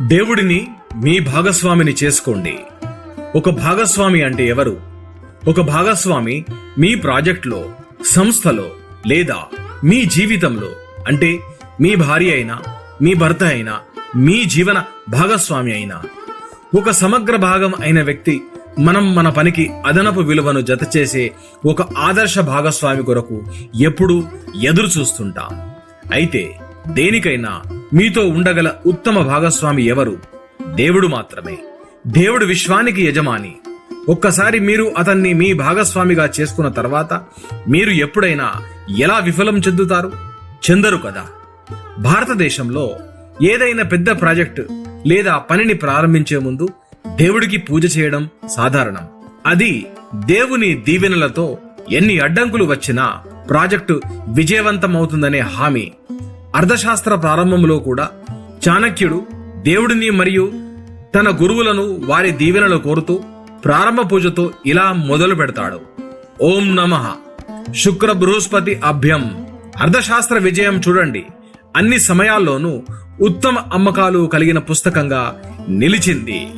దేవుడిని మీ భాగస్వామిని చేసుకోండి. ఒక భాగస్వామి అంటే ఎవరు? ఒక భాగస్వామి మీ ప్రాజెక్టులో సంస్థలో లేదా మీ జీవితంలో అంటే మీ భార్య అయినా మీ భర్త అయినా మీ జీవన భాగస్వామి అయినా. ఒక సమగ్ర భాగం అయిన వ్యక్తి మనం మన పనికి అదనపు విలువను జతచేసే ఒక ఆదర్శ భాగస్వామి కొరకు ఎప్పుడూ ఎదురు చూస్తుంటాం. అయితే దేనికైనా మీతో ఉండగల ఉత్తమ భాగస్వామి ఎవరు? దేవుడు మాత్రమే. దేవుడు విశ్వానికి యజమాని. ఒక్కసారి మీరు అతన్ని మీ భాగస్వామిగా చేసుకున్న తర్వాత మీరు ఎప్పుడైనా ఎలా విఫలం చెందుతారు? చెందరు కదా. భారతదేశంలో ఏదైనా పెద్ద ప్రాజెక్టు లేదా పనిని ప్రారంభించే ముందు దేవుడికి పూజ చేయడం సాధారణం. అది దేవుని దీవెనలతో ఎన్ని అడ్డంకులు వచ్చినా ప్రాజెక్టు విజయవంతమవుతుందనే హామీ అర్థశాస్త్ర ప్రారంభంలో కూడా చాణక్యుడు దేవుడిని మరియు తన గురువులను వారి దీవెనలు కోరుతూ ప్రారంభ పూజతో ఇలా మొదలు పెడతాడు. ఓం నమః. శుక్ర బృహస్పతి అభ్యం. అర్థశాస్త్ర విజయం చూడండి. అన్ని సమయాల్లోనూ ఉత్తమ అమ్మకాలు కలిగిన పుస్తకంగా నిలిచింది.